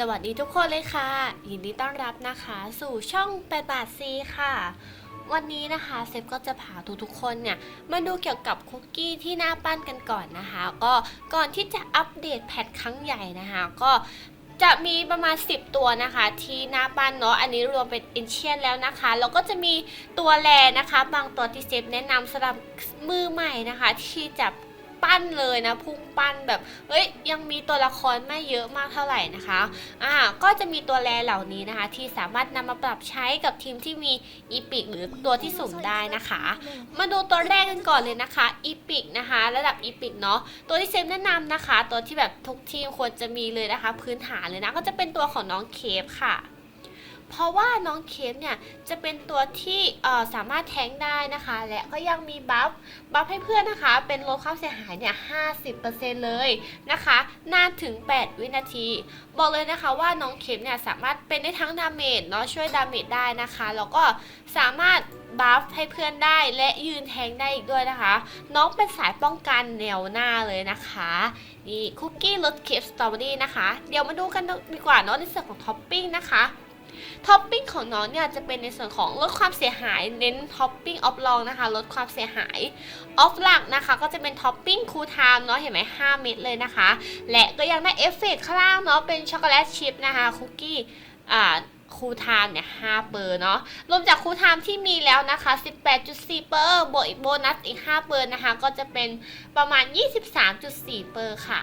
สวัสดีทุกคนเลยค่ะ ยินดีต้อนรับนะคะสู่ช่อง8บาทซีค่ะ วันนี้นะคะเซฟก็จะพาทุกๆคนเนี่ยมาดูเกี่ยวกับคุกกี้ที่หน่าปั้นกันก่อนนะคะ ก็ก่อนที่จะอัปเดตแพทครั้งใหญ่นะคะ ก็จะมีประมาณ 10 ตัวนะคะ ที่หน้าปั้นเนาะอันนี้รวมเป็นเอนเชียนแล้วนะคะแล้วก็จะมีตัวแลนะคะ บางตัวที่เซฟแนะนำสำหรับมือใหม่นะคะ ที่จะ ปั้นเลยนะพุ่งปั้นแบบเฮ้ยยังมีตัวละครไม่เยอะมากเท่าไหร่นะคะอ่าก็จะมีตัวแลเหล่านี้นะคะ ที่สามารถนำมาปรับใช้กับทีมที่มีอีพิกหรือตัวที่สุ่มได้นะคะ มาดูตัวแรกกันก่อนเลยนะคะอีพิกนะคะ ระดับอีพิกเนาะตัวที่เซฟแนะนำนะคะ ตัวที่แบบทุกทีมควรจะมีเลยนะคะ พื้นฐานเลยนะก็จะเป็นตัวของน้องเคฟค่ะ เพราะว่าน้องเคฟเนี่ยจะเป็นตัวที่สามารถแทงได้นะคะ และก็ยังมีบัฟบัฟให้เพื่อนนะคะ เป็นลดความเสียหายเนี่ย50%เลยนะคะนานถึง 8 วินาที บอกเลยนะคะว่าน้องเคฟเนี่ยสามารถเป็นได้ทั้งดาเมจเนาะช่วยดาเมจได้นะคะ แล้วก็สามารถบัฟให้เพื่อนได้และยืนแทงได้อีกด้วยนะคะ น้องเป็นสายป้องกันแนวหน้าเลยนะคะนี่คุกกี้รสเคฟสตรอเบอรี่นะคะ เดี๋ยวมาดูกันดีกว่าเนาะในส่วนของท็อปปิ้งนะคะ ท็อปปิ้งของน้องเนี่ยจะเป็นในส่วนของลดความเสียหายเน้นท็อปปิ้งออฟลองนะคะลดความเสียหายออฟหลักนะคะก็จะเป็นท็อปปิ้งคูลไทม์เนาะเห็นไหม5เม็ดเลยนะคะ และก็ยังได้เอฟเฟกต์ข้างล่างเนาะเป็นช็อกโกแลตชิพนะคะคุกกี้อ่าคูลไทม์เนี่ย5เปอร์เนาะ รวมจากคูลไทม์ที่มีแล้วนะคะ 18.4 เปอร์บวกอีกโบนัสอีก 5 เปอร์นะคะ ก็จะเป็นประมาณ 23.4 เปอร์ค่ะ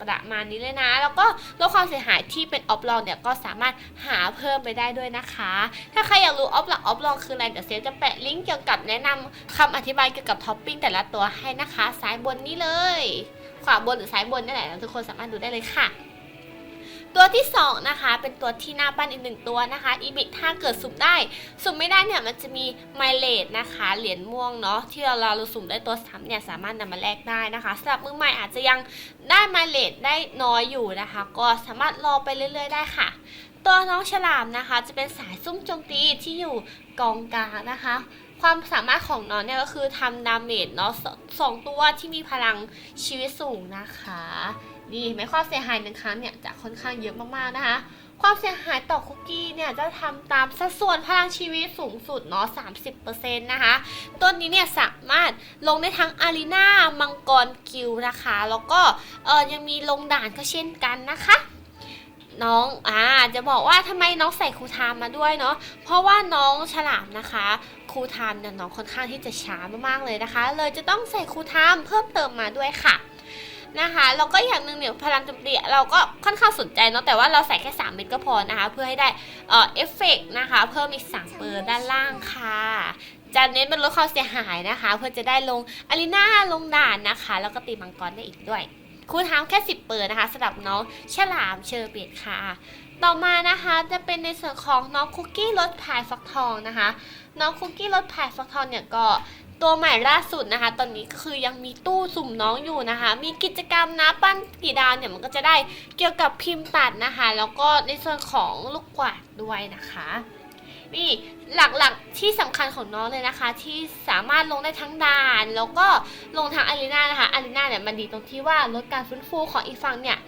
ประมาณนี้เลยนะ แล้วก็ลดความเสียหายที่เป็นออฟลองเนี่ยก็สามารถหาเพิ่มไปได้ด้วยนะคะ ถ้าใครอยากรู้ออฟหลักออฟลองคืออะไรเดี๋ยวเซฟจะแปะลิงก์เกี่ยวกับแนะนำคำอธิบายเกี่ยวกับท็อปปิ้งแต่ละตัวให้นะคะ ซ้ายบนนี้เลย ขวาบนหรือซ้ายบนนี่แหละทุกคนสามารถดูได้เลยค่ะ ตัวที่สองนะคะเป็นตัวที่หน้าปั้นอีกหนึ่งตัวนะคะอีบิถ้าเกิดสุ่มได้ สุ่มไม่ได้เนี่ยมันจะมีไมเลดนะคะเหรียญม่วงเนาะที่เราเราสุ่มได้ตัวสามเนี่ยสามารถนำมาแลกได้นะคะสำหรับมือใหม่อาจจะยังได้ไมเลดได้น้อยอยู่นะคะ ก็สามารถรอไปเรื่อย ๆ ได้ค่ะตัวน้องฉลามนะคะ จะเป็นสายซุ่มโจมตีที่อยู่กองกลางนะคะ ความสามารถของน้องเนี่ยก็คือทำดาเมจเนาะสองตัวที่มีพลังชีวิตสูงนะคะ นี่เห็นไหมความเสียหายหนึ่งครั้งเนี่ยจะค่อนข้างเยอะมากๆนะคะ ความเสียหายต่อคุกกี้เนี่ยจะทำตามสัดส่วนพลังชีวิตสูงสุดเนาะ30%นะคะตัวนี้เนี่ยสามารถลงได้ทั้งอารีนามังกรกิลนะคะ แล้วก็เออยังมีลงด่านก็เช่นกันนะคะน้องอ่าจะบอกว่าทำไมน้องใส่ครูทามมาด้วยเนาะ เพราะว่าน้องฉลามนะคะครูทามเนี่ยน้องค่อนข้างที่จะช้ามากๆเลยนะคะ เลยจะต้องใส่ครูทามเพิ่มเติมมาด้วยค่ะ นะคะแล้วก็อย่างหนึ่งเนี่ยพลังโจมตีเราก็ค่อนข้างสนใจเนาะแต่ว่าเราใส่แค่ 3 เม็ดก็พอนะคะ เพื่อให้ได้เอ่อเอฟเฟกนะคะ เพิ่มอีก3เปอร์ด้านล่างค่ะจะเน้นเป็นลดความเสียหายนะคะ เพื่อจะได้ลงอารีนาลงด่านนะคะ แล้วก็ตีมังกรได้อีกด้วยคูณทามแค่ 10 เปอร์นะคะสำหรับน้องฉลามเชอร์เบตค่ะ ต่อมานะคะจะเป็นในส่วนของน้องคุกกี้รสพายฟักทองนะคะ น้องคุกกี้รสพายฟักทองเนี่ยก็ ตัวใหม่ล่าสุดนะคะ ตอนนี้ก็คือยังมีตู้สุ่มน้องอยู่นะคะ มีกิจกรรมนะปั้นกี่ดาวเนี่ยมันก็จะได้เกี่ยวกับพิมพ์ตัดนะคะ แล้วก็ในส่วนของลูกกวาดด้วยนะคะ นี่หลักๆที่สำคัญของน้องเลยนะคะ ที่สามารถลงได้ทั้งด่าน แล้วก็ลงทางอารีนานะคะอารีนาเนี่ยมันดีตรงที่ว่าลดการฟื้นฟูของอีกฝั่งเนี่ย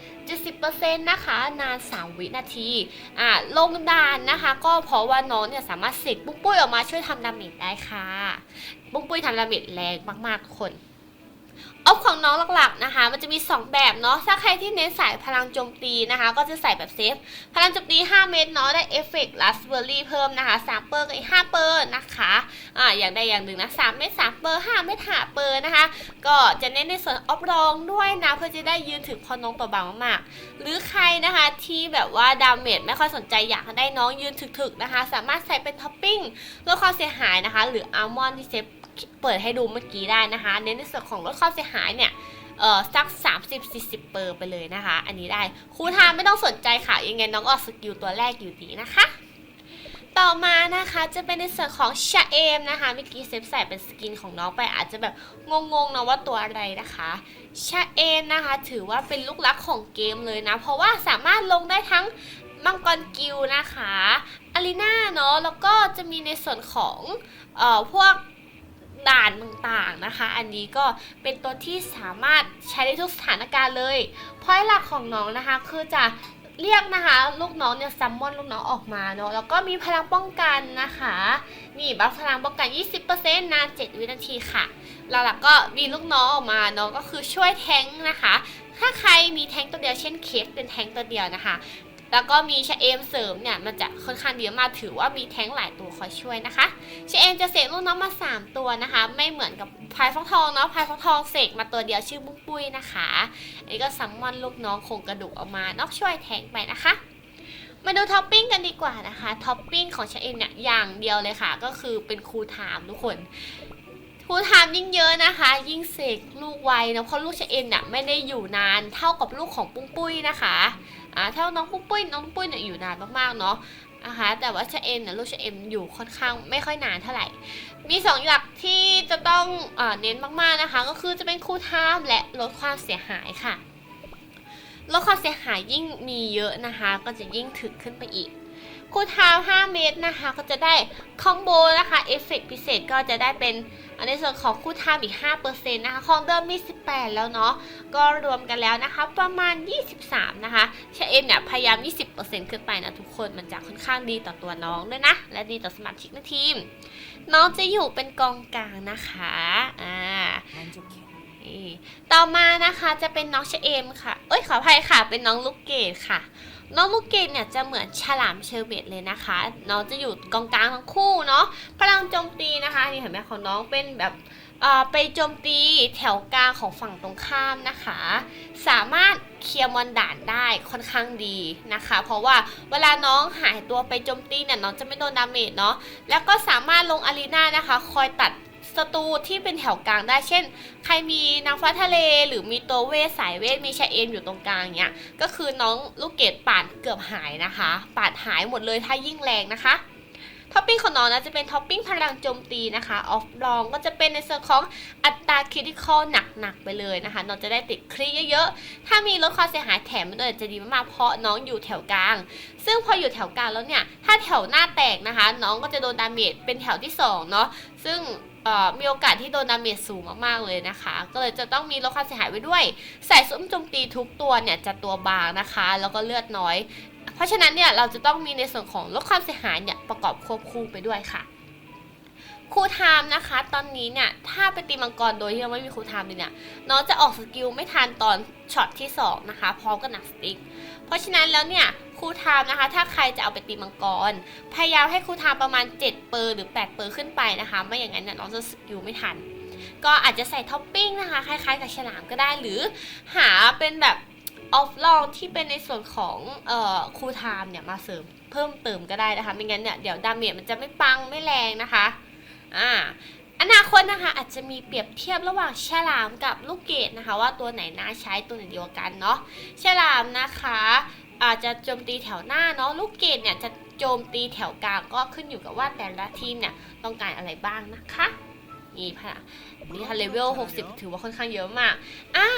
70%นะคะนาน 3 วินาทีอ่าลงด่านนะคะ ก็เพราะว่าน้องเนี่ยสามารถเสกปุ้งปุ้ยออกมาช่วยทำดาเมจได้ค่ะ ปุ้งปุ้ยทำดาเมจแรงมากๆคน ออฟของน้องหลักๆนะคะ มันจะมี 2 แบบเนาะ ถ้าใครที่เน้นสายพลังโจมตีนะคะ ก็จะใส่แบบเซฟ พลังโจมตี 5 เม็ดเนาะ ได้เอฟเฟกต์ลัสเบอร์รี่เพิ่มนะคะ 3 เปอร์กับอีก5เปอร์นะคะ อ่า อย่างใดอย่างหนึ่งนะ 3 เม็ด3เปอร์ 5 เม็ด5เปอร์นะคะ ก็จะเน้นในส่วนออฟรองด้วยนะ เพื่อจะได้ยืนถึงพอน้องตัวบางมากๆ หรือใครนะคะที่แบบว่าดาเมจไม่ค่อยสนใจอยากให้ได้น้องยืนถึกๆนะคะ สามารถใส่เป็นท็อปปิ้งลดความเสียหายนะคะ หรืออัลมอนด์ที่เซฟ เปิดให้ดูเมื่อกี้ได้นะคะ เน้นในส่วนของลดความเสียหายเนี่ยเออสัก 30-40 เปอร์ไปเลยนะคะ อันนี้ได้ครูทามไม่ต้องสนใจค่ะ ยังไงน้องออกสกิลตัวแรกอยู่ดีนะคะ ต่อมานะคะจะเป็นในส่วนของชาเอมนะคะเมื่อกี้เซฟใส่เป็นสกินของน้องไปอาจจะแบบงงๆนะว่าตัวอะไรนะคะชาเอมนะคะ ถือว่าเป็นลูกรักของเกมเลยนะ เพราะว่าสามารถลงได้ทั้งมังกรกิลนะคะอารีนาเนาะแล้วก็จะมีในส่วนของเอ่อพวก ด่านต่างๆนะคะ อันนี้ก็เป็นตัวที่สามารถใช้ได้ทุกสถานการณ์เลยพอยหลักของน้องนะคะ คือจะเรียกนะคะ ลูกน้องเนี่ยซัมมอนลูกน้องออกมาเนาะแล้วก็มีพลังป้องกันนะคะนี่บัฟพลังป้องกัน 20%นาน7วินาทีค่ะแล้วหล่ะก็มีลูกน้องออกมาเนาะก็คือช่วยแทงนะคะ ถ้าใครมีแทงตัวเดียวเช่นเคสเป็นแทงตัวเดียวนะคะ แล้วก็มีชะเอมเสริมเนี่ยมันจะค่อนข้างเยอะมากถือว่ามีแท้งหลายตัวคอยช่วยนะคะชะเอมจะเสกลูกน้องมา 3 ตัวนะคะ ไม่เหมือนกับพายฟักทองเนาะพายฟักทองเสกมาตัวเดียวชื่อบุ้งปุ้ยนะคะอันนี้ก็ซัมมอนลูกน้องโครงกระดูกออกมานอกช่วยแท้งไปนะคะ มาดูท็อปปิ้งกันดีกว่านะคะท็อปปิ้งของชะเอมเนี่ยอย่างเดียวเลยค่ะ ก็คือเป็นครูไทม์ทุกคนครูไทม์ยิ่งเยอะนะคะ ยิ่งเสกลูกไวนะเพราะลูกชะเอมเนี่ยไม่ได้อยู่นานเท่ากับลูกของปุ้งปุ้ยนะคะ อ่าถ้าน้องปุ้งปุ้ยน้องปุ้ยเนี่ยอยู่นานมากๆเนาะนะคะแต่ว่าชะเอ็มเนี่ยลูกชะเอ็มอยู่ค่อนข้างไม่ค่อยนานเท่าไหร่ มีสองหลักที่จะต้องอเน้นมากๆนะคะ ก็คือจะเป็นคู่ท่ามและลดความเสียหายค่ะลดความเสียหายยิ่งมีเยอะนะคะ ก็จะยิ่งถึกขึ้นไปอีกคู่ท้า5เมตรนะคะ ก็จะได้คอมโบนะคะเอฟเฟกพิเศษก็จะได้เป็น อันในส่วนของคู่ท้าอีก5%นะคะของเดิมมี 18 แล้วเนาะก็รวมกันแล้วนะคะประมาณ 23 นะคะเชเอ็มเนี่ยพยายาม 20%ขึ้นไปนะทุกคนมันจะค่อนข้างดีต่อตัวน้องด้วยนะ และดีต่อสมาชิกในทีม น้องจะอยู่เป็นกองกลางนะคะอ่าต่อมานะคะจะเป็นน้องเชเอมค่ะ เอ้ยขออภัยค่ะ เป็นน้องลูกเกดค่ะ น้องลูกเกดเนี่ยจะเหมือนฉลามเชอร์เบตเลยนะคะ น้องจะอยู่กองกลางทั้งคู่เนาะพลังโจมตีนะคะนี่เห็นไหมของน้องเป็นแบบไปโจมตีแถวกลางของฝั่งตรงข้ามนะคะ สามารถเคลียร์มอนด่านได้ค่อนข้างดีนะคะ เพราะว่าเวลาน้องหายตัวไปโจมตีเนี่ยน้องจะไม่โดนดาเมจเนาะแล้วก็สามารถลงอารีนานะคะ คอยตัด ศัตรูที่เป็นแถวกลางได้เช่น ใครมีนางฟ้าทะเลหรือมีตัวเวทสายเวทมีชาเอมอยู่ตรงกลางเนี่ยก็คือน้องลูกเกดปาดเกือบหายนะคะ ปาดหายหมดเลยถ้ายิ่งแรงนะคะท็อปปิ้งของน้องนะจะเป็นท็อปปิ้งพลังโจมตีนะคะ ออฟลองก็จะเป็นในส่วนของอัตราคริติคอลหนักๆไปเลยนะคะ น้องจะได้ติดครีเยอะๆ ถ้ามีลดความเสียหายแถมมันด้วยจะดีมากๆเพราะน้องอยู่แถวกลาง ซึ่งพออยู่แถวกลางแล้วเนี่ย ถ้าแถวหน้าแตกนะคะ น้องก็จะโดนดาเมจเป็นแถวที่สองเนาะซึ่ง มีโอกาสที่โดนดาเมจสูงมากๆเลยนะคะ ก็เลยจะต้องมีลดความเสียหายไว้ด้วยใส่ซุ้มโจมตีทุกตัวเนี่ยจะตัวบางนะคะ แล้วก็เลือดน้อย เพราะฉะนั้นเนี่ยเราจะต้องมีในส่วนของลดความเสียหายเนี่ยประกอบควบคู่ไปด้วยค่ะ ครูไทม์นะคะ ตอนนี้เนี่ยถ้าไปตีมังกรโดยที่เราไม่มีครูไทม์เลยเนี่ยน้องจะออกสกิลไม่ทันตอนช็อตที่สองนะคะพร้อมกับหนักสติ๊กเพราะฉะนั้นแล้วเนี่ยครูไทม์นะคะ ถ้าใครจะเอาไปตีมังกร พยายามให้ครูไทม์ประมาณ 7 เปอร์หรือ 8 เปอร์ขึ้นไปนะคะ ไม่อย่างนั้นเนี่ยน้องจะสกิลไม่ทัน ก็อาจจะใส่ท็อปปิ้งนะคะคล้ายๆกับฉลามก็ได้หรือหาเป็นแบบออฟลองที่เป็นในส่วนของเอ่อครูไทม์เนี่ยมาเสริมเพิ่มเติมก็ได้นะคะไม่งั้นเนี่ยเดี๋ยวดาเมจมันจะไม่ปังไม่แรงนะคะ อ่าอนาคตนะคะอาจจะมีเปรียบเทียบระหว่างฉลามกับลูกเกดนะคะ ว่าตัวไหนน่าใช้ตัวไหนเดีกว่ากันเนาะฉลามนะคะ อาจจะโจมตีแถวหน้าเนาะลูกเกดเนี่ยจะโจมตีแถวกลางก็ขึ้นอยู่กับว่าแต่ละทีมเนี่ยต้องการอะไรบ้างนะคะนี่ค่ะนี่ค่ะเลเวล60 ถือว่าค่อนข้างเยอะมากอ่า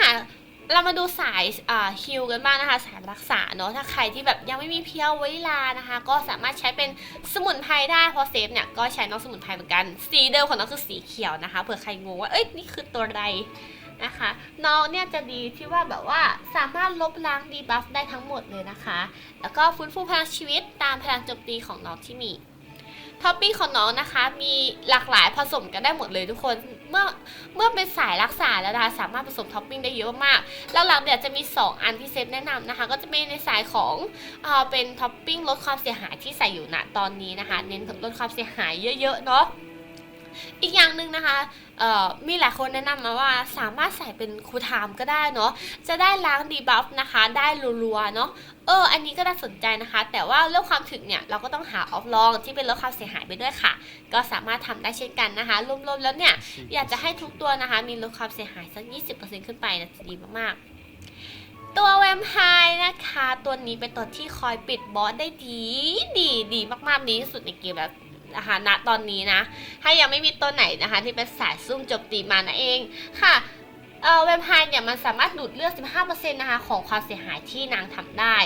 เรามาดูสายฮิลกันบ้างนะคะ สายรักษาเนาะถ้าใครที่แบบยังไม่มีเพียวไวลานะคะ ก็สามารถใช้เป็นสมุนไพรได้พราะเซฟเนี่ยก็ใช้น้องสมุนไพรเหมือนกัน สีเดิมของน้องคือสีเขียวนะคะเผื่อใครงงว่าเอ้ยนี่คือตัวอะไรนะคะ น้องเนี่ยจะดีที่ว่าแบบว่าสามารถลบล้างดีบัฟได้ทั้งหมดเลยนะคะ แล้วก็ฟื้นฟูพลังชีวิตตามพลังโจมตีของน้องที่มี ท็อปปิ้งของน้องนะคะ มีหลากหลายผสมกันได้หมดเลยทุกคน เมื่อเมื่อเป็นสายรักษาแล้วนะคะสามารถผสมท็อปปิ้งได้เยอะมากแล้วหลังเดี๋ยวจะมี 2 อันที่เซฟแนะนำนะคะ ก็จะเป็นในสายของเออเป็นท็อปปิ้งลดความเสียหายที่ใส่อยู่ณตอนนี้นะคะ เน้นลดความเสียหายเยอะๆเนาะ อีกอย่างหนึ่งนะคะมีหลายคนแนะนำมาว่าสามารถใส่เป็นครูไทม์ก็ได้เนาะจะได้ล้างดีบัฟนะคะ ได้รัวๆเนาะเออ อันนี้ก็น่าสนใจนะคะ แต่ว่าเรื่องความถึกเนี่ยเราก็ต้องหาออฟลองที่เป็นลดความเสียหายไปด้วยค่ะ ก็สามารถทำได้เช่นกันนะคะ รวมๆแล้วเนี่ยอยากจะให้ทุกตัวนะคะ มีลดความเสียหายสัก 20%ขึ้นไปนะจะดีมากๆ ตัวแวมไพร์นะคะ ตัวนี้เป็นตัวที่คอยปิดบอสได้ดีดีดีมากๆดีที่สุดในเกมแล้ว นะคะณตอนนี้นะ ถ้ายังไม่มีตัวไหนนะคะ ที่เป็นสายซุ่มโจมตีมานะเองค่ะเอ่อแวมไพร์เนี่ยมันสามารถดูดเลือด 15%นะคะของความเสียหายที่นางทำได้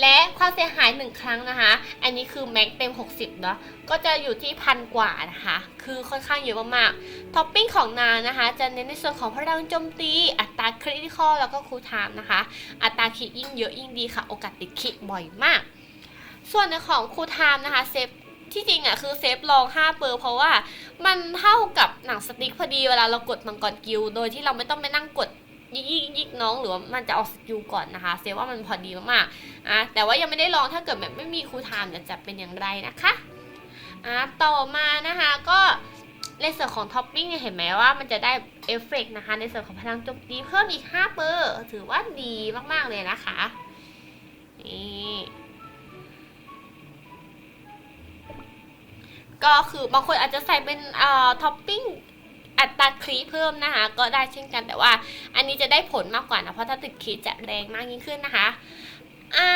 และความเสียหาย 1 ครั้งนะคะ อันนี้คือแม็กเต็ม 60 เนาะ ก็จะอยู่ที่พันกว่านะคะ คือค่อนข้างเยอะมากๆ ท็อปปิ้งของนางนะคะ จะเน้นในส่วนของพลังโจมตี อัตราคริติคอลแล้วก็คูลไทม์นะคะ อัตราคิดยิ่งเยอะยิ่งดีค่ะ โอกาสติดคิดบ่อยมาก ส่วนในของคูลไทม์นะคะเซฟ ที่จริงอะคือเซฟลอง 5 เปอร์เพราะว่ามันเท่ากับหนังสติ๊กพอดีเวลาเรากดมังกรกิลด์โดยที่เราไม่ต้องไปนั่งกดยิกยิกยิกน้องหรือว่ามันจะออกสกิลก่อนนะคะเซฟว่ามันพอดีมากๆอะแต่ว่ายังไม่ได้ลองถ้าเกิดแบบไม่มีคูลไทม์จะเป็นอย่างไรนะคะอะต่อมานะคะก็ในส่วนของท็อปปิ้งเห็นไหมว่ามันจะได้เอฟเฟกต์นะคะ ในส่วนของพลังโจมตีเพิ่มอีก 5 เปอร์ ถือว่าดีมาก ๆ เลยนะคะ นี่ ก็คือบางคนอาจจะใส่เป็นเอ่อท็อปปิ้งอัตราคลีเพิ่มนะคะ ก็ได้เช่นกันแต่ว่าอันนี้จะได้ผลมากกว่านะเพราะถ้าติดคลีจะแรงมากยิ่งขึ้นนะคะอ่า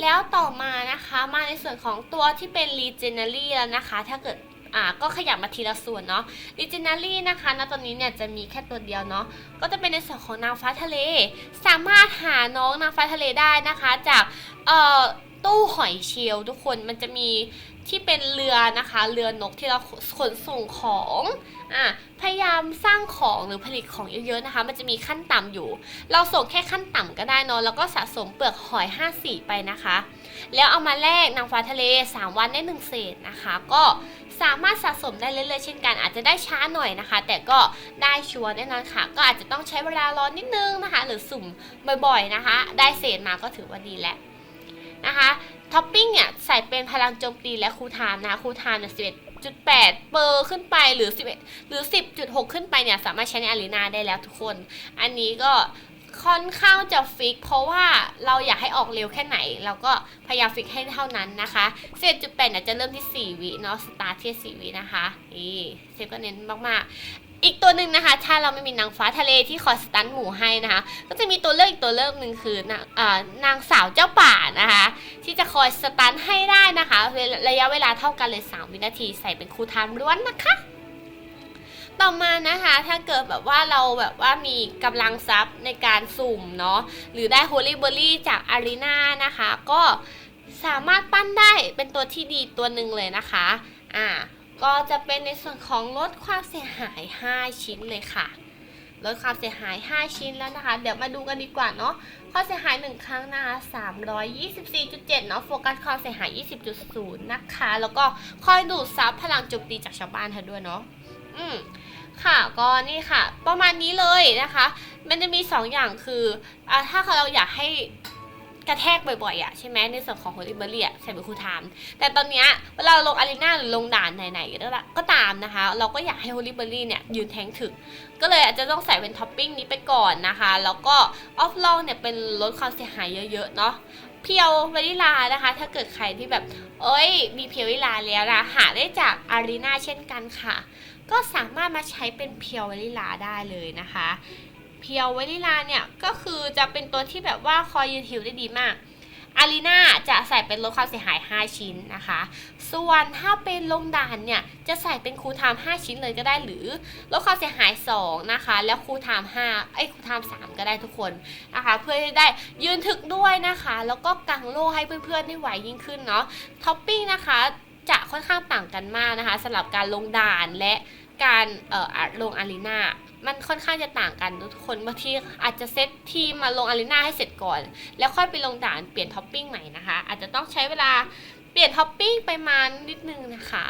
แล้วต่อมานะคะมาในส่วนของตัวที่เป็น Legendary แล้วนะคะ ถ้าเกิดอ่าก็ขยับมาทีละส่วนเนาะ Legendary นะคะณตอนนี้เนี่ยจะมีแค่ตัวเดียวเนาะก็จะเป็นในส่วนของนางฟ้าทะเล สามารถหาน้องนางฟ้าทะเลได้นะคะ จากเอ่อตู้หอยเชลล์ทุกคนมันจะมี ที่เป็นเรือนะคะเรือนกที่เราขนส่งของอะพยายามสร้างของหรือผลิตของเยอะๆนะคะ มันจะมีขั้นต่ำอยู่ เราส่งแค่ขั้นต่ำก็ได้เนอะแล้วก็สะสมเปลือกหอย5สีไปนะคะ แล้วเอามาแลกนางฟ้าทะเล 3 วันได้1เศษนะคะ ก็สามารถสะสมได้เรื่อยๆเช่นกันอาจจะได้ช้าหน่อยนะคะ แต่ก็ได้ชัวร์แน่นอนค่ะ ก็อาจจะต้องใช้เวลารอนิดนึงนะคะ หรือสุ่มบ่อยๆนะคะ ได้เศษมาก็ถือว่าดีแล้วนะคะ ท็อปปิ้งเนี่ยใส่เป็นพลังโจมตีและคูลไทม์นะคะคูลไทม์เนี่ย11.8เปอร์ขึ้นไปหรือ11หรือ10.6ขึ้นไปเนี่ยสามารถใช้ในอารีนาได้แล้วทุกคน อันนี้ก็ค่อนข้างจะฟิก เพราะว่าเราอยากให้ออกเร็วแค่ไหน เราก็พยายามฟิกให้เท่านั้นนะคะ11.8เนี่ยจะเริ่มที่ 4 วิเนาะสตาร์ทที่ 4 วินะคะนี่เซฟก็เน้นมากๆ อีกตัวหนึ่งนะคะ ถ้าเราไม่มีนางฟ้าทะเลที่คอยสตันหมูให้นะคะ ก็จะมีตัวเลือกอีกตัวเลือกหนึ่งคือนางนางสาวเจ้าป่านะคะ ที่จะคอยสตันให้ได้นะคะระยะเวลาเท่ากันเลย 3 วินาทีใส่เป็นคูลไทม์ล้วนนะคะ ต่อมานะคะถ้าเกิดแบบว่าเราแบบว่ามีกำลังทรัพย์ในการสุ่มเนาะหรือได้โฮลี่เบอรี่จากอารีนานะคะ ก็สามารถปั้นได้เป็นตัวที่ดีตัวหนึ่งเลยนะคะอ่า ก็จะเป็นในส่วนของลดความเสียหาย 5 ชิ้นเลยค่ะ ลดความเสียหาย 5 ชิ้นแล้วนะคะ เดี๋ยวมาดูกันดีกว่าเนาะความเสียหาย 1 ครั้งนะคะ324.7เนาะโฟกัสความเสียหาย 20.0 นะคะ แล้วก็คอยดูดซับพลังโจมตีจากชาวบ้านเธอด้วยเนาะอืมค่ะก็นี่ค่ะ ประมาณนี้เลยนะคะ มันจะมี 2 อย่างคืออ่าถ้าเราอยากให้ กระแทกบ่อยๆอะใช่ไหมในส่วนของโฮลิเบอรี่อะใส่เป็นคูลไทม์แต่ตอนเนี้ยเวลาลงอารีนาหรือลงด่านไหนๆก็ได้ก็ตามนะคะ เราก็อยากให้โฮลิเบอรี่เนี่ยยืนแทงถึกก็เลยอาจจะต้องใส่เป็นท็อปปิ้งนี้ไปก่อนนะคะ แล้วก็ออฟลองเนี่ยเป็นลดความเสียหายเยอะๆเนาะเพียววานิลานะคะ ถ้าเกิดใครที่แบบ เอ้ย มีเพียววานิลาแล้วนะหาได้จากอารีนาเช่นกันค่ะ ก็สามารถมาใช้เป็นเพียววานิลาได้เลยนะคะ เพียววานิลาเนี่ย ก็คือจะเป็นตัวที่แบบว่าคอยยืนหิวได้ดีมากอารีนาจะใส่เป็นลดความเสียหาย 5 ชิ้นนะคะ ส่วนถ้าเป็นลงด่านเนี่ย จะใส่เป็นคูลไทม์5ชิ้นเลยก็ได้หรือลดความเสียหาย 2 นะคะ แล้วคูลไทม์5ไอ้ยคูลไทม์3ก็ได้ทุกคนนะคะ เพื่อที่ได้ยืนถึกด้วยนะคะ แล้วก็กังโล่ให้เพื่อนๆได้ไหวยิ่งขึ้นเนาะ ท็อปปิ้งนะคะจะค่อนข้างต่างกันมากนะคะสำหรับการลงด่านและการเอ่อลงอารีนา มันค่อนข้างจะต่างกันทุกคนบางทีอาจจะเซตทีมมาลงอารีนาให้เสร็จก่อน แล้วค่อยไปลงด่านเปลี่ยนท็อปปิ้งใหม่นะคะ อาจจะต้องใช้เวลาเปลี่ยนท็อปปิ้งไปมานิดนึงนะคะ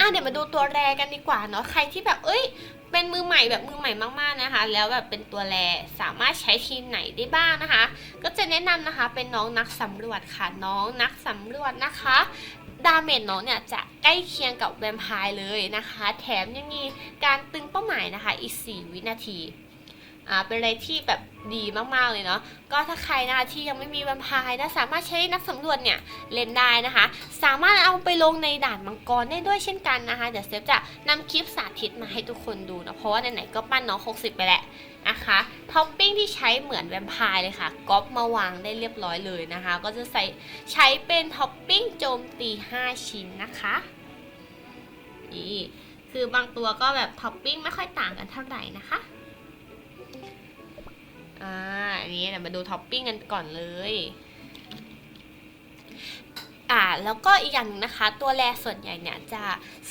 อะเดี๋ยวมาดูตัวแรกันดีกว่าเนาะใครที่แบบเอ้ย เป็นมือใหม่แบบมือใหม่มากๆนะคะ แล้วแบบเป็นตัวแรสามารถใช้ทีมไหนได้บ้างนะคะ ก็จะแนะนำนะคะเป็นน้องนักสำรวจค่ะน้องนักสำรวจนะคะ ดาเมจน้องเนี่ยจะใกล้เคียงกับแวมไพร์เลยนะคะ แถมยังมีการตึงเป้าหมายนะคะอีก 4 วินาทีอ่าเป็นอะไรที่แบบดีมากๆเลยเนาะก็ถ้าใครนะคะที่ยังไม่มีแวมไพร์นะสามารถใช้นักสำรวจเนี่ยเล่นได้นะคะ สามารถเอาไปลงในด่านมังกรได้ด้วยเช่นกันนะคะ เดี๋ยวเซฟจะนำคลิปสาธิตมาให้ทุกคนดูนะเพราะว่าไหนๆก็ปั้นน้อง60 ไปแหละ นะคะท็อปปิ้งที่ใช้เหมือนแวมไพร์เลยค่ะก๊อปมาวางได้เรียบร้อยเลยนะคะ ก็จะใส่ใช้เป็นท็อปปิ้งโจมตี 5 ชิ้นนะคะนี่คือบางตัวก็แบบท็อปปิ้งไม่ค่อยต่างกันเท่าไหร่นะคะอ่าอันนี้เดี๋ยวมาดูท็อปปิ้งกันก่อนเลย อ่าแล้วก็อีกอย่างหนึงนะคะ ตัวแรส่วนใหญ่เนี่ยจะ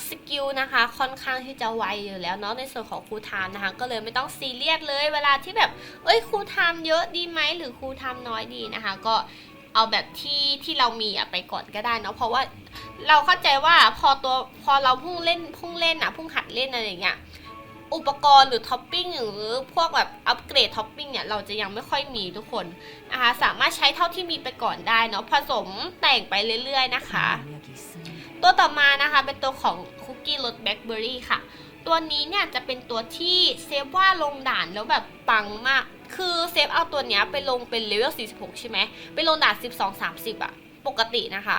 สกิลนะคะ ค่อนข้างที่จะไวอยู่แล้วเนาะในส่วนของครูไทม์นะคะ ก็เลยไม่ต้องซีเรียสเลยเวลาที่แบบ เอ้ยครูไทม์เยอะดีไหมหรือครูไทม์น้อยดีนะคะ ก็เอาแบบที่ที่เรามีอะไปก่อนก็ได้เนาะเพราะว่าเราเข้าใจว่าพอตัวพอเราเพุ่งเล่นเพุ่งเล่นอะเพุ่งหัดเล่นอะไรอย่างเงี้ย อุปกรณ์หรือท็อปปิ้งหรือพวกแบบอัปเกรดท็อปปิ้งเนี่ยเราจะยังไม่ค่อยมีทุกคนนะคะสามารถใช้เท่าที่มีไปก่อนได้เนาะผสมแต่งไปเรื่อยๆนะคะ ตัวต่อมานะคะเป็นตัวของคุกกี้รสแบล็คเบอร์รี่ค่ะ ตัวนี้เนี่ยจะเป็นตัวที่เซฟว่าลงด่านแล้วแบบปังมาก คือเซฟเอาตัวเนี้ยไปลงเป็นเลเวล46 ใช่ไหมไปลงด่าน 12 30อะปกตินะคะ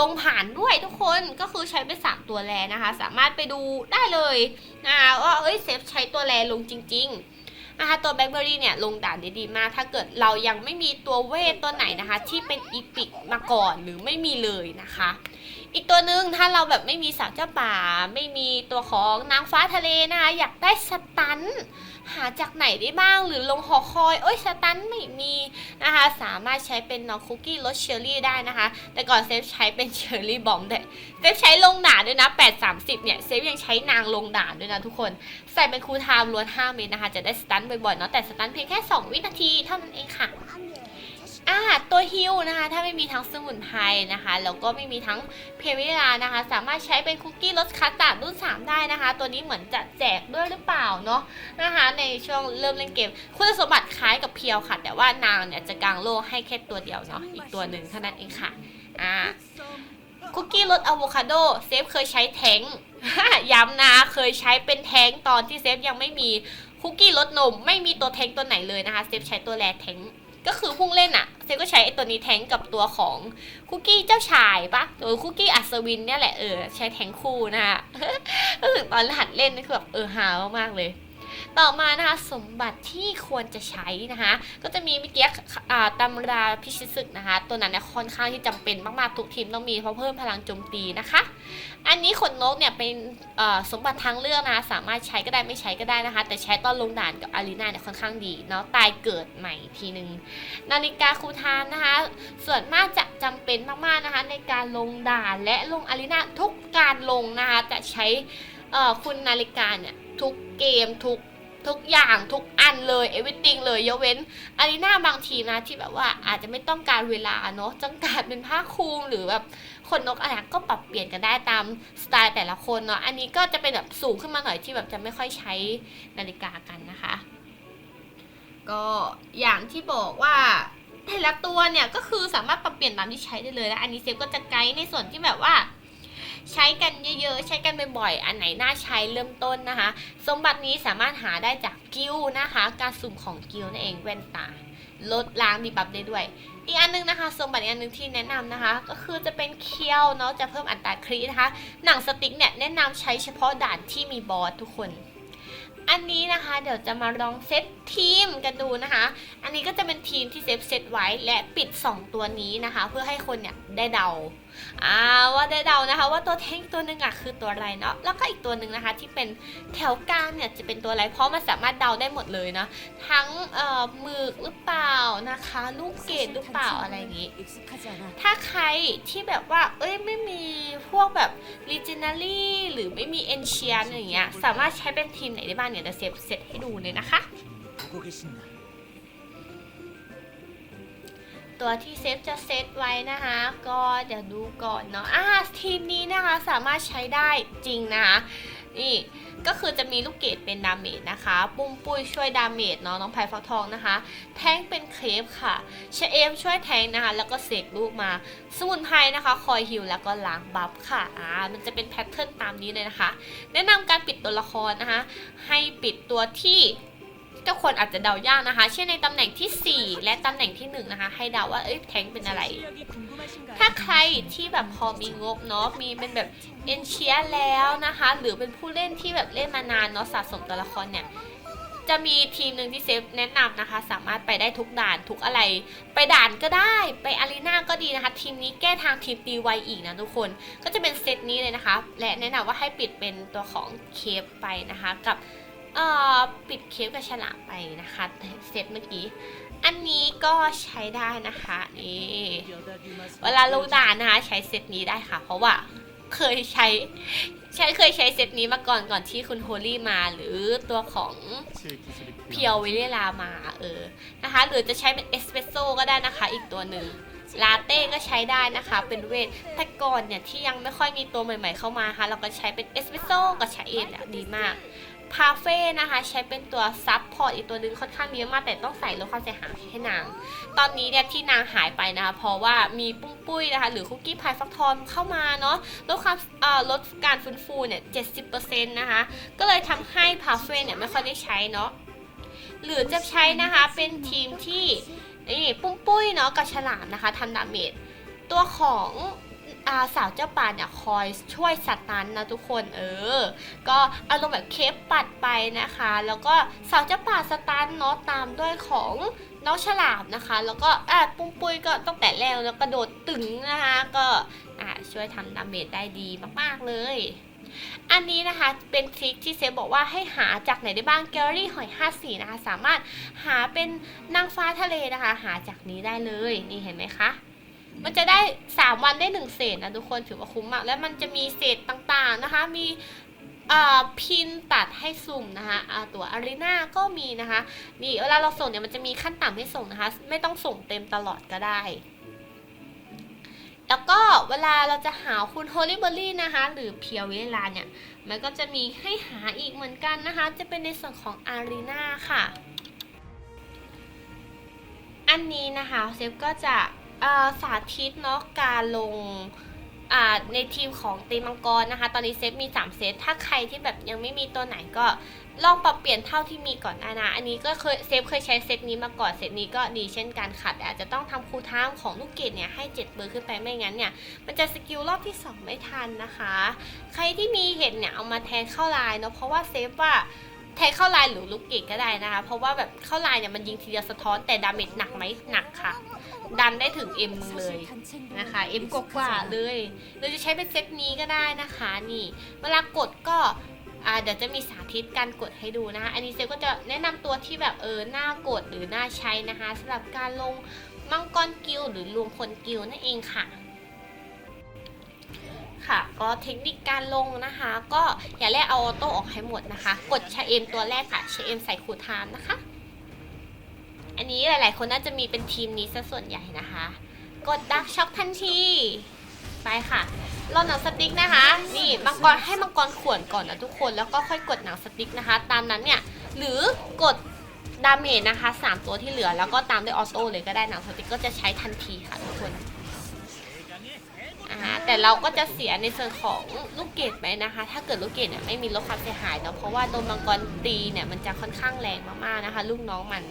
ลงผ่านด้วยทุกคนก็คือใช้ไป 3 ตัวแรนะคะ สามารถไปดูได้เลยนะคะว่าเอ้ยเซฟใช้ตัวแรลงจริง ๆ นะคะตัวแบล็คเบอรี่เนี่ยลงด่านได้ดีมาก ถ้าเกิดเรายังไม่มีตัวเวทตัวไหนนะคะ ที่เป็นอีพิกมาก่อนหรือไม่มีเลยนะคะ อีกตัวหนึ่งถ้าเราแบบไม่มีสาวเจ้าป่า ไม่มีตัวของนางฟ้าทะเลนะคะอยากได้สตัน หาจากไหนได้บ้างหรือลงหอคอยเอ้ยสตันไม่มีนะคะสามารถใช้เป็นน้องคุกกี้รสเชอร์รี่ได้นะคะ แต่ก่อนเซฟใช้เป็นเชอร์รี่บอมแต่เซฟใช้ลงหนาด้วยนะ 8 30 เนี่ยเซฟยังใช้นางลงด่านด้วยนะทุกคน ใส่เป็นคูลไทม์ล้วน5เมตรนะคะ จะได้สตันบ่อยๆเนาะแต่สตันเพียงแค่ 2 วินาทีเท่านั้นเองค่ะ อ่าตัวฮิลนะคะ ถ้าไม่มีทั้งสมุนไพรนะคะแล้วก็ไม่มีทั้งเพริลานะคะ สามารถใช้เป็นคุกกี้รสคัสตาร์ดรุ่น 3 ได้นะคะ ตัวนี้เหมือนจะแจกด้วยหรือเปล่าเนาะนะคะ ในช่วงเริ่มเล่นเกม คุณสมบัติคล้ายกับเพียวค่ะ แต่ว่านางเนี่ยจะกางโลกให้แค่ตัวเดียวเนาะอีกตัวหนึ่งเท่านั้นเองค่ะอ่าคุกกี้รสอะโวคาโดเซฟเคยใช้แท้งย้ำนะเคยใช้เป็นแท้งตอนที่เซฟยังไม่มีคุกกี้รสนม ไม่มีตัวแท้งตัวไหนเลยนะคะ เซฟใช้ตัวแรแท้ง ก็คือพุ่งเล่นอะเซก็ใช้ไอตัวนี้แทงกับตัวของคุกกี้เจ้าชายปะตัวคุกกี้อัศวินเนี่ยแหละเออใช้แทงคู่นะคะก็คือตอนหัดเล่นนี่คือแบบเออฮามากๆเลย ต่อมานะคะสมบัติที่ควรจะใช้นะคะ ก็จะมีเมื่อกี้ตำราพิชิตศึกนะคะ ตัวนั้นเนี่ยค่อนข้างที่จำเป็นมากๆทุกทีมต้องมีเพราะเพิ่มพลังโจมตีนะคะ อันนี้ขนนกเนี่ยเป็นสมบัติทางเลือกนะคะสามารถใช้ก็ได้ไม่ใช้ก็ได้นะคะ แต่ใช้ตอนลงด่านกับอารีนาเนี่ยค่อนข้างดีเนาะตายเกิดใหม่อีกทีนึงนาฬิกาคูทานนะคะ ส่วนมากจะจำเป็นมากๆนะคะในการลงด่านและลงอารีนาทุกการลงนะคะจะใช้คุณนาฬิกาเนี่ยทุกเกมทุก ทุกอย่างทุกอันเลย everything เลยยกเว้นอารีนาบางทีนะที่แบบว่าอาจจะไม่ต้องการเวลาเนาะต้องการเป็นผ้าคลุมหรือแบบขนนกอะไรก็ปรับเปลี่ยนกันได้ตามสไตล์แต่ละคนเนาะอันนี้ก็จะเป็นแบบสูงขึ้นมาหน่อยที่แบบจะไม่ค่อยใช้นาฬิกากันนะคะ ก็อย่างที่บอกว่าแต่ละตัวเนี่ยก็คือสามารถปรับเปลี่ยนตามที่ใช้ได้เลยและอันนี้เซฟก็จะไกด์ในส่วนที่แบบว่า ใช้กันเยอะๆ ใช้กันบ่อยๆ อันไหนน่าใช้เริ่มต้นนะคะ สมบัตินี้สามารถหาได้จากกิลด์นะคะ การสุ่มของกิลด์นั่นเองแว่นตา ลดล้างดีบับได้ด้วย อีกอันนึงนะคะ สมบัติอีกอันนึงที่แนะนำนะคะ ก็คือจะเป็นเคียวเนาะจะเพิ่มอัตราครีนะคะ หนังสติ๊กเนี่ยแนะนำใช้เฉพาะด่านที่มีบอสทุกคน อันนี้นะคะเดี๋ยวจะมาลองเซตทีมกันดูนะคะ อันนี้ก็จะเป็นทีมที่เซฟเซตไว้และปิด 2 ตัวนี้นะคะ เพื่อให้คนเนี่ยได้เดาอ่าว่าได้เดานะคะ ว่าตัวแท้งตัวหนึ่งอะคือตัวอะไรเนาะแล้วก็อีกตัวหนึ่งนะคะ ที่เป็นแถวกลางเนี่ยจะเป็นตัวอะไรเพราะมันสามารถเดาได้หมดเลยนะทั้งเอ่อหมึกหรือเปล่านะคะ ลูกเกดหรือเปล่าอะไรอย่างงี้ ถ้าใครที่แบบว่า เอ้ยไม่มี พวกแบบรีเจนารี่หรือไม่มีเอนเชียนอย่างเงี้ยสามารถใช้เป็นทีมไหนได้บ้างเนี่ยจะเซฟเซตให้ดูเลยนะคะ ตัวที่เซฟจะเซตไว้นะคะ ก็เดี๋ยวดูก่อนเนาะอ่าทีมนี้นะคะสามารถใช้ได้จริงนะคะ นี่ก็คือจะมีลูกเกดเป็นดาเมจนะคะ ปุ้มปุ้ยช่วยดาเมจเนาะน้องไผ่ฟักทองนะคะ แท้งเป็นเครปค่ะเชเอมช่วยแทงนะคะ แล้วก็เสกลูกมา สมุนไพรนะคะ คอยฮิลแล้วก็ล้างบัฟค่ะอ่ามันจะเป็นแพทเทิร์นตามนี้เลยนะคะ แนะนำการปิดตัวละครนะคะ ให้ปิดตัวที่ ทุกคนอาจจะเดายากนะคะ เช่นในตำแหน่งที่ 4 และตำแหน่งที่1นะคะ ให้เดาว่าเอ้ยแทงเป็นอะไร ถ้าใครที่แบบพอมีงบเนาะ มีเป็นแบบเอนเชียแล้วนะคะ หรือเป็นผู้เล่นที่แบบเล่นมานานเนาะสะสมตัวละครเนี่ยจะมีทีมหนึ่งที่เซฟแนะนำนะคะ สามารถไปได้ทุกด่านทุกอะไร ไปด่านก็ได้ไปอารีนาก็ดีนะคะ ทีมนี้แก้ทางทีมตีไวอีกนะทุกคนก็จะเป็นเซตนี้เลยนะคะ และแนะนำว่าให้ปิดเป็นตัวของเคปไปนะคะกับ เอ่อปิดเคปกับฉลามไปนะคะเซตเมื่อกี้ อันนี้ก็ใช้ได้นะคะนี่เวลาลงด่านนะคะใช้เซตนี้ได้ค่ะ เพราะว่าเคยใช้ใช้เคยใช้เซตนี้มาก่อนก่อนที่คุณโฮลี่มาหรือตัวของเพียววิเลลามาเออนะคะ หรือจะใช้เป็นเอสเปรสโซ่ก็ได้นะคะ อีกตัวหนึ่งลาเต้ก็ใช้ได้นะคะ เป็นเวทแต่ก่อนเนี่ยที่ยังไม่ค่อยมีตัวใหม่ ๆเข้ามาค่ะ เราก็ใช้เป็นเอสเปรสโซ่กับชาเอทเนี่ยดีมาก พาเฟ่นะคะใช้เป็นตัวซับพอร์ตอีกตัวหนึงค่อนข้างเยอะมากแต่ต้องใส่ลดความเสียหายให้นาง ตอนนี้เนี่ยที่นางหายไปนะคะเพราะว่ามีปุ้งปุ้ยนะคะหรือคุกกี้พายฟักทองเข้ามาเนาะลดความเอ่อลดการฟื้นฟูเนี่ย70%นต์นะคะก็เลยทำให้พาเฟ่เนี่ยไม่ค่อยได้ใช้เนาะหรือจะใช้นะคะเป็นทีมที่นี่ปุ้งปุ้ยเนาะกับฉลามนะคะทำดาเมจตัวของ อาสาวเจ้าป่าเนี่ยคอยช่วยสตันนะทุกคนเออ ก็อารมณ์แบบเคปปัดไปนะคะ แล้วก็สาวเจ้าป่าสตันเนาะตามด้วยของน้องฉลามนะคะ แล้วก็อะปุ้งปุ้ยก็ต้องแต่แรกแล้วกระโดดตึงนะคะ ก็อะช่วยทำดาเมจได้ดีมากๆเลย อันนี้นะคะเป็นทริคที่เซฟบอกว่าให้หาจากไหนได้บ้างแกลลอรี่หอย5สีนะคะ สามารถหาเป็นนางฟ้าทะเลนะคะ หาจากนี้ได้เลย นี่เห็นไหมคะ มันจะได้ 3 วันได้ 1 เศษนะทุกคนถือว่าคุ้มมาก แล้วมันจะมีเศษต่างๆนะคะ มีพินตัดให้สุ่มนะคะตัวอารีนาก็มีนะคะนี่เวลาเราส่งเนี่ยมันจะมีขั้นต่ำให้ส่งนะคะ ไม่ต้องส่งเต็มตลอดก็ได้ แล้วก็เวลาเราจะหาคุณโฮลิเบอรี่นะคะ หรือเพียวเวลาเนี่ย มันก็จะมีให้หาอีกเหมือนกันนะคะ จะเป็นในส่วนของอารีนาค่ะ อันนี้นะคะเซฟก็จะ สาธิตเนาะการลงในทีมของตีมังกรนะคะ ตอนนี้เซฟมี 3 เซต ถ้าใครที่แบบยังไม่มีตัวไหนก็ลองปรับเปลี่ยนเท่าที่มีก่อนนะ อันนี้ก็เคยเซฟเคยใช้เซตนี้มาก่อน เซตนี้ก็ดีเช่นกันค่ะ แต่อาจจะต้องทำคูลไทม์ของลูกเกดเนี่ยให้7เบอร์ขึ้นไปไม่งั้นเนี่ย มันจะสกิลรอบที่ 2 ไม่ทันนะคะ ใครที่มีเห็ดเนี่ยเอามาแทนเข้าลายเนาะ เพราะว่าเซฟว่าแทนเข้าลายหรือลูกเกดก็ได้นะคะ เพราะว่าแบบเข้าลายเนี่ยมันยิงทีเดียวสะท้อนแต่ดาเมจหนักไหมหนักค่ะ ดันได้ถึง M เลยนะคะ M กว่าเลยหรือจะใช้เป็นเซตนี้ก็ได้นะคะนี่เวลากดก็เดี๋ยวจะมีสาธิตการกดให้ดูนะคะ อันนี้เซฟก็จะแนะนำตัวที่แบบเออหน้ากดหรือหน้าใช้นะคะสำหรับการลงมังกรกิลหรือรวมพลกิลนั่นเองค่ะค่ะก็เทคนิคการลงนะคะ ก็อย่าแลกเอาออโต้ออกให้หมดนะคะ กดชาเอมตัวแรกค่ะชาเอมใส่คูทามนะคะ อันนี้หลาย ๆ คนน่าจะมีเป็นทีมนี้ซะส่วนใหญ่นะคะ กดดักช็อคทันที ไปค่ะรอหนังสติ๊กนะคะ นี่มังกรให้มังกรข่วนก่อนนะทุกคนแล้วก็ค่อยกดหนังสติ๊กนะคะ ตามนั้นเนี่ยหรือกดดาเมจนะคะ 3 ตัวที่เหลือแล้วก็ตามด้วยออโต้เลยก็ได้หนังสติ๊กก็จะใช้ทันทีค่ะทุกคนแต่เราก็จะเสียในส่วนของลูกเกดไปนะคะ ถ้าเกิดลูกเกดเนี่ยไม่มีลดความเสียหายเนาะเพราะว่าโดนมังกรตีเนี่ยมันจะค่อนข้างแรงมากๆนะคะ ลูกน้องมัน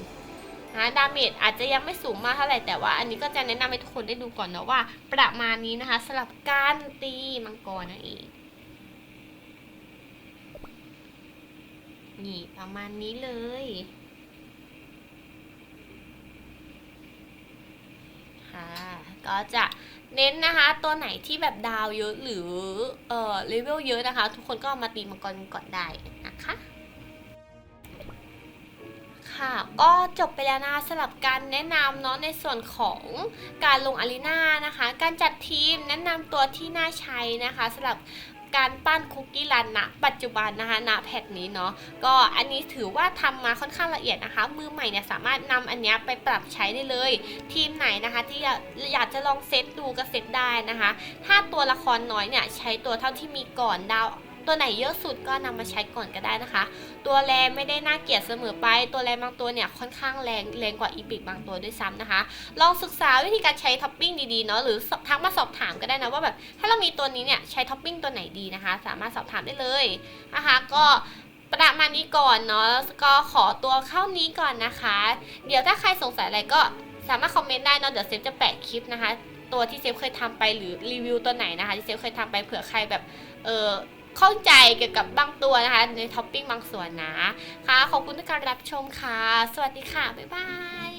นะดาเมจอาจจะยังไม่สูงมากเท่าไหร่แต่ว่าอันนี้ก็จะแนะนำให้ทุกคนได้ดูก่อนนะว่า ประมาณนี้นะคะสำหรับการตีมังกรนั่นเองนี่ประมาณนี้เลยค่ะก็จะเน้นนะคะตัวไหนที่แบบดาวเยอะหรือเอ่อเลเวลเยอะนะคะ ทุกคนก็ามาตีมังกรก่อนได้ ค่ะ ก็จบไปแล้วนะสำหรับการแนะนำเนาะในส่วนของการลงอารีนานะคะ การจัดทีมแนะนำตัวที่น่าใช้นะคะสำหรับการปั้นคุกกี้รันณปัจจุบันนะคะณแพทนี้เนาะก็อันนี้ถือว่าทำมาค่อนข้างละเอียดนะคะ มือใหม่เนี่ยสามารถนำอันเนี้ยไปปรับใช้ได้เลย ทีมไหนนะคะ ที่อยากจะลองเซตดูก็เซตได้นะคะ ถ้าตัวละครน้อยเนี่ยใช้ตัวเท่าที่มีก่อนดาว ตัวไหนเยอะสุดก็นำมาใช้ก่อนก็ได้นะคะ ตัวแรงไม่ได้น่าเกลียดเสมอไป ตัวแรงบางตัวเนี่ยค่อนข้างแรงแรงกว่าอีพิกบางตัวด้วยซ้ำนะคะ ลองศึกษาวิธีการใช้ท็อปปิ้งดีๆเนาะหรือทักมาสอบถามก็ได้นะว่าแบบถ้าเรามีตัวนี้เนี่ยใช้ท็อปปิ้งตัวไหนดีนะคะ สามารถสอบถามได้เลยนะคะก็ประมาณนี้ก่อนเนาะก็ขอตัวเข้านี้ก่อนนะคะ เดี๋ยวถ้าใครสงสัยอะไรก็สามารถคอมเมนต์ได้เนาะเดี๋ยวเซฟจะแปะคลิปนะคะ ตัวที่เซฟเคยทำไปหรือรีวิวตัวไหนนะคะที่เซฟเคยทำไปเผื่อใครแบบเออ เข้าใจเกี่ยวกับบางตัวนะคะ ในท็อปปิ้งบางส่วนนะค่ะขอบคุณที่การรับชมค่ะ สวัสดีค่ะ บ๊ายบาย